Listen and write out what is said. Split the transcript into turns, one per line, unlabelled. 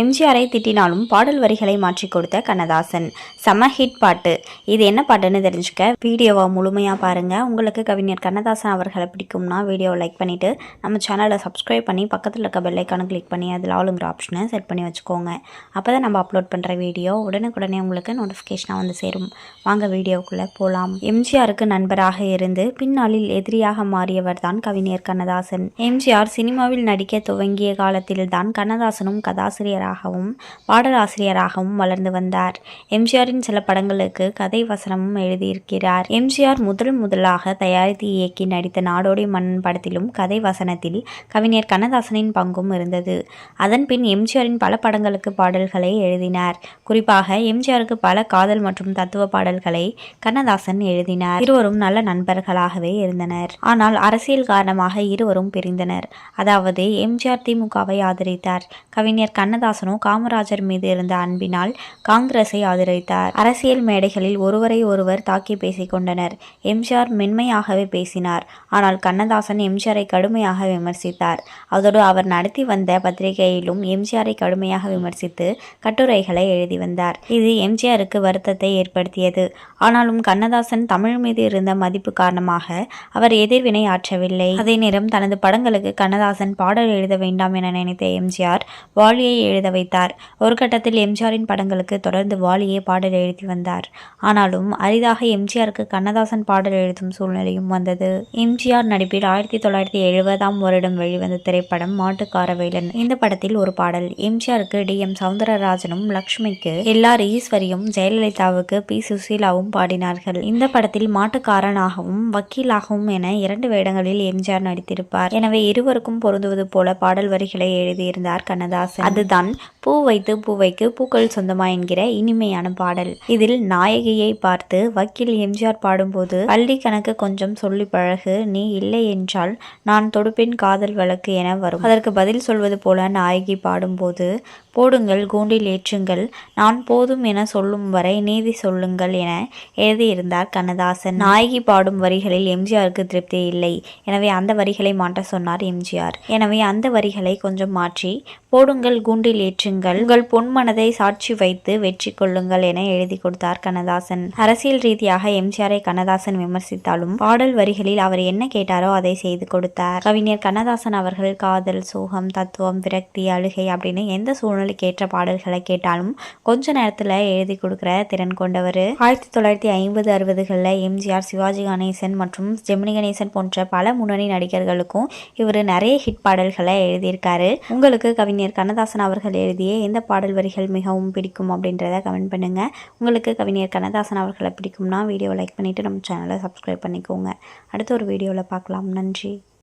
எம்ஜிஆரை திட்டினாலும் பாடல் வரிகளை மாற்றி கொடுத்த கண்ணதாசன். செம ஹிட் பாட்டு. இது என்ன பாட்டுன்னு தெரிஞ்சுக்க வீடியோவை முழுமையாக பாருங்கள் உங்களுக்கு கவிஞர் கண்ணதாசன் அவர்களை பிடிக்கும்னா வீடியோவை லைக் பண்ணிவிட்டு நம்ம சேனலை சப்ஸ்கிரைப் பண்ணி பக்கத்தில் இருக்க பெல்லைக்கானு கிளிக் பண்ணி அதில் ஆளுங்கிற ஆப்ஷனை செட் பண்ணி வச்சுக்கோங்க. அப்போ தான் நம்ம அப்லோட் பண்ணுற வீடியோ உடனுக்குடனே உங்களுக்கு நோட்டிஃபிகேஷனாக வந்து சேரும். வாங்க வீடியோக்குள்ளே போகலாம் எம்ஜிஆருக்கு நண்பராக இருந்து பின்னாளில் எதிரியாக மாறியவர் தான் கவிஞர் கண்ணதாசன். எம்ஜிஆர் சினிமாவில் நடிக்க துவங்கிய காலத்தில்தான் கண்ணதாசனும் கதாசிரியராகவும் பாடலாசிரியராகவும் வளர்ந்து வந்தார். எம்ஜிஆரின் சில படங்களுக்கு கதை வசனமும் எழுதியிருக்கிறார். எம்ஜிஆர் முதல் முதலாக தயாரித்து இயக்கி நடித்த நாடோடி மன்னன் படத்திலும் கதை வசனத்தில் கவிஞர் கண்ணதாசனின் பங்கும் இருந்தது. அதன் பின் எம்ஜிஆரின் பல படங்களுக்கு பாடல்களை எழுதினார். குறிப்பாக எம்ஜிஆருக்கு பல காதல் மற்றும் தத்துவ பாடல்களை கண்ணதாசன் எழுதினார். இருவரும் நல்ல நண்பர்களாகவே இருந்தனர். ஆனால் அரசியல் காரணமாக இருவரும் பிரிந்தனர். அதாவது எம்ஜிஆர் திமுகவை ஆதரித்தார். கவிஞர் கண்ணதாசன் காமராஜர் மீது இருந்த அன்பினால் காங்கிரஸை ஆதரித்தார். அரசியல் மேடைகளில் ஒருவரை ஒருவர் தாக்கி பேசிக் கொண்டனர். எம்ஜிஆர் மென்மையாகவே பேசினார். ஆனால் கண்ணதாசன் எம்ஜிஆரை கடுமையாக விமர்சித்தார். அதோடு அவர் நடத்தி வந்த பத்திரிகையிலும் எம்ஜிஆரை கடுமையாக விமர்சித்து கட்டுரைகளை எழுதி வந்தார். இது எம்ஜிஆருக்கு வருத்தத்தை ஏற்படுத்தியது. ஆனாலும் கண்ணதாசன் தமிழ் மீது இருந்த மதிப்பு காரணமாக அவர் எதிர்வினை ஆற்றவில்லை. அதே நேரம் தனது படங்களுக்கு கண்ணதாசன் பாடல் எழுத வேண்டாம் என நினைத்த எம்ஜிஆர் வாலியை எழுத வைத்தார். ஒரு கட்டத்தில் எம்ஜிஆரின் படங்களுக்கு தொடர்ந்து வாலியே பாடல் எழுதி வந்தார். ஆனாலும் அரிதாக எம்ஜிஆருக்கு கண்ணதாசன் பாடல் எழுதும் சூழ்நிலையும் வந்தது. எம்ஜிஆர் நடிப்பில் ஆயிரத்தி தொள்ளாயிரத்தி எழுபதாம் வருடம் வெளிவந்த திரைப்படம் மாட்டுக்காரவேலன். இந்த படத்தில் ஒரு பாடல் எம்ஜிஆருக்கு டி. எம். சவுந்தரராஜனும் லக்ஷ்மிக்கு எல்லார் ஈஸ்வரியும் ஜெயலலிதாவுக்கு பி. சுசீலாவும் பாடினார்கள். இந்த படத்தில் மாட்டுக்காரனாகவும் வக்கீலாகவும் என இரண்டு வேடங்களில் எம்ஜிஆர் நடித்திருப்பார். எனவே இருவருக்கும் பொருந்துவது போல பாடல் வரிகளை எழுதியிருந்தார் கண்ணதாசன். அதுதான் பூ வைத்து பூவைக்கு பூக்கள் சொந்தமா என்கிற இனிமையான பாடல். இதில் நாயகியை பார்த்து வக்கீல் எம்ஜிஆர் பாடும்போது பள்ளி கணக்கு கொஞ்சம் சொல்லி பழகு நீ இல்லை என்றால் நான் தொடுப்பேன் காதல் வழக்கு என வரும். அதற்கு பதில் சொல்வது போல நாயகி பாடும்போது போடுங்கள் கூண்டில் ஏற்றுங்கள் நான் போதும் என சொல்லும் வரை நீதி சொல்லுங்கள் என எழுதியிருந்தார் கண்ணதாசன். நாயகி பாடும் வரிகளில் எம்ஜிஆருக்கு திருப்தி இல்லை. எனவே அந்த வரிகளை மாற்ற சொன்னார் எம்ஜிஆர். எனவே அந்த வரிகளை கொஞ்சம் மாற்றி போடுங்கள் கூண்டில் ஏற்றுங்கள். உங்கள் பொன் மனதை சாட்சி வைத்து வெற்றி கொள்ளுங்கள் என எழுதி கொடுத்தார் கண்ணதாசன். அரசியல் ரீதியாக எம்ஜிஆரை கண்ணதாசன் விமர்சித்தாலும் பாடல் வரிகளில் அவர் என்ன கேட்டாரோ அதை செய்து கொடுத்தார். கவிஞர் கண்ணதாசன் அவர்கள் காதல் சோகம் தத்துவம் விரக்தி அழுகை அப்படின்னு எந்த சூழ்நிலைக்கு ஏற்ற பாடல்களை கேட்டாலும் கொஞ்ச நேரத்தில் எழுதி கொடுக்கிற திறன் கொண்டவர். ஆயிரத்தி தொள்ளாயிரத்தி ஐம்பது அறுபதுகளில் எம்ஜிஆர் சிவாஜி கணேசன் மற்றும் ஜெமினி கணேசன் போன்ற பல முன்னணி நடிகர்களுக்கும் இவர் நிறைய ஹிட் பாடல்களை எழுதியிருக்காரு. உங்களுக்கு கவிஞர் கண்ணதாசன் அவர்கள் எழுதிய எந்த பாடல் வரிகள் மிகவும் பிடிக்கும் அப்படின்றத கமெண்ட் பண்ணுங்க. உங்களுக்கு கவிஞர் கண்ணதாசன் அவர்களை பிடிக்கும்னா வீடியோ லைக் பண்ணிவிட்டு நம்ம சேனலை சப்ஸ்கிரைப் பண்ணிக்கோங்க. அடுத்த ஒரு வீடியோவில் பார்க்கலாம். நன்றி.